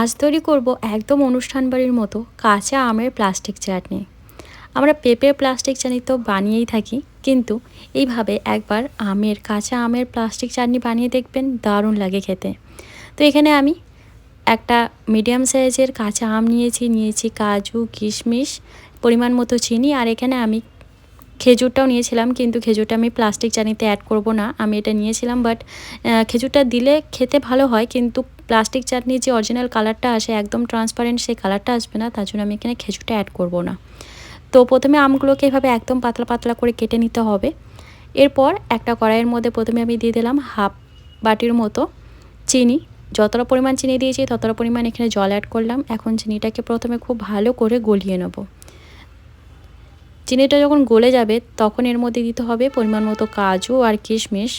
আজ তৈরি করব একদম অনুষ্ঠান বাড়ির মতো কাঁচা আমের প্লাস্টিক চাটনি। আমরা পেঁপে প্লাস্টিক চাটনি তো বানিয়েই থাকি, কিন্তু এইভাবে একবার আমের, কাঁচা আমের প্লাস্টিক চাটনি বানিয়ে দেখবেন দারুণ লাগে খেতে। তো এখানে আমি একটা মিডিয়াম সাইজের কাঁচা আম নিয়েছি নিয়েছি কাজু, কিশমিশ, পরিমাণ মতো চিনি, আর এখানে আমি খেজুরটাও নিয়েছিলাম, কিন্তু খেজুরটা আমি প্লাস্টিক চানিতে অ্যাড করব না। আমি এটা নিয়েছিলাম বাট খেজুরটা দিলে খেতে ভালো হয়, কিন্তু প্লাস্টিক চাটনির যে অরিজিনাল কালারটা আসে, একদম ট্রান্সপারেন্ট সেই কালারটা আসবে না, তার জন্য আমি এখানে খেজুরটা অ্যাড করব না। তো প্রথমে আমগুলোকে এভাবে একদম পাতলা পাতলা করে কেটে নিতে হবে। এরপর একটা কড়াইয়ের মধ্যে প্রথমে আমি দিয়ে দিলাম হাফ বাটির মতো চিনি। যতটা পরিমাণ চিনি দিয়েছি, ততটা পরিমাণ এখানে জল অ্যাড করলাম। এখন চিনিটাকে প্রথমে খুব ভালো করে গলিয়ে নেব। চিনিটা যখন গলে যাবে, তখন এর মধ্যে দিতে হবে পরিমাণ মতো কাজু আর কিশমিশ।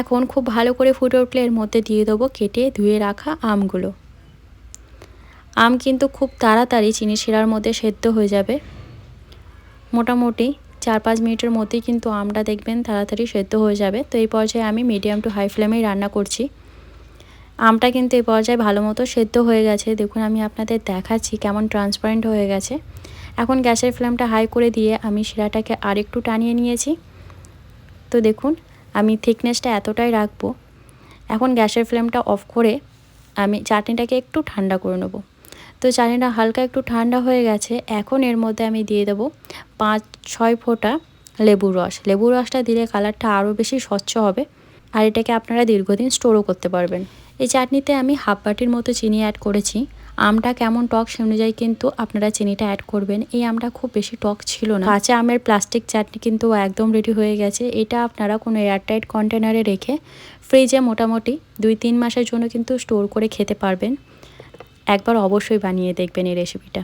এখন খুব ভালো করে ফুটে উঠলে এর মধ্যে দিয়ে দেবো কেটে ধুয়ে রাখা আমগুলো। আম কিন্তু খুব তাড়াতাড়ি চিনি শিরার মধ্যে সেদ্ধ হয়ে যাবে। মোটামুটি চার পাঁচ মিনিটের মধ্যেই কিন্তু আমটা দেখবেন তাড়াতাড়ি সেদ্ধ হয়ে যাবে। তো এই পর্যায়ে আমি মিডিয়াম টু হাই ফ্লেমেই রান্না করছি। আমটা কিন্তু এই পর্যায়ে ভালো মতো সেদ্ধ হয়ে গেছে। দেখুন, আমি আপনাদের দেখাচ্ছি কেমন ট্রান্সপারেন্ট হয়ে গেছে। এখন গ্যাসের ফ্লেমটা হাই করে দিয়ে আমি শিরাটাকে আরেকটু টানিয়ে নিয়েছি। তো দেখুন, আমি থিকনেসটা এতটাই রাখব। এখন গ্যাসের ফ্লেমটা অফ করে আমি চাটনিটাকে একটু ঠান্ডা করে নেব। তো চাটনিটা হালকা একটু ঠান্ডা হয়ে গেছে। এখন এর মধ্যে আমি দিয়ে দেবো পাঁচ ছয় ফোঁটা লেবুর রস। লেবুর রসটা দিলে কালারটা আরও বেশি স্বচ্ছ হবে। আর এটাকে আপনারা দীর্ঘদিন স্টোরও করতে পারবেন। এই চাটনিতে আমি হাফ বাটির মতো চিনি অ্যাড করেছি। আমটা কেমন টক সে অনুযায়ী কিন্তু আপনারা চিনিটা অ্যাড করবেন। এই আমটা খুব বেশি টক ছিল না। কাঁচা আমের প্লাস্টিক চাটনি কিন্তু একদম রেডি হয়ে গেছে। এটা আপনারা কোনো এয়ারটাইট কন্টেনারে রেখে ফ্রিজে মোটামুটি দুই তিন মাসের জন্য কিন্তু স্টোর করে খেতে পারবেন। একবার অবশ্যই বানিয়ে দেখবেন এই রেসিপিটা